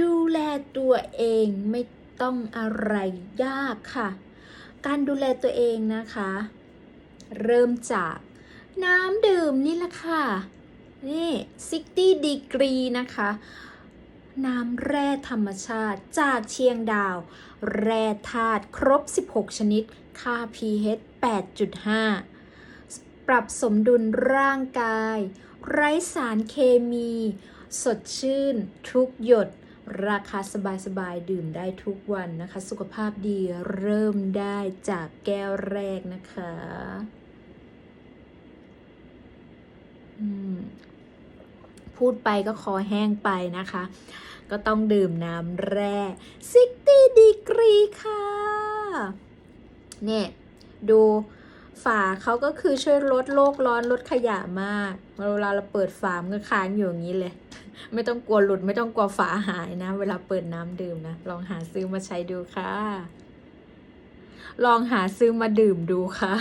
ดูแลตัวเองไม่ต้องอะไรยากค่ะ การดูแลตัวเองนะคะ เริ่มจากน้ำดื่มนี่แหละค่ะ นี่ 60 ดีกรีนะคะ น้ำแร่ธรรมชาติจากเชียงดาว แร่ธาตุครบ 16 ชนิด ค่า pH 8.5 ปรับสมดุลร่างกาย ไร้สารเคมี สดชื่น ทุกหยด ราคาสบายๆ ดื่มได้ทุกวันนะคะ สุขภาพดีเริ่มได้จากแก้วแรกนะคะอืมพูดไปก็คอแห้งไปนะคะ ก็ต้องดื่มน้ำแร่60ดีกรีค่ะ เนี่ย ดูฝาเขาก็คือช่วยลดโลกร้อนลดขยะมาก เวลาเราเปิดฝามก็ค้างอยู่อย่างนี้เลย ไม่ต้องกลัวหลุดไม่ต้องกลัวฝาหายนะ เวลาเปิดน้ำดื่มนะ ลองหาซื้อมาใช้ดูค่ะ ลองหาซื้อมาดื่มดูค่ะ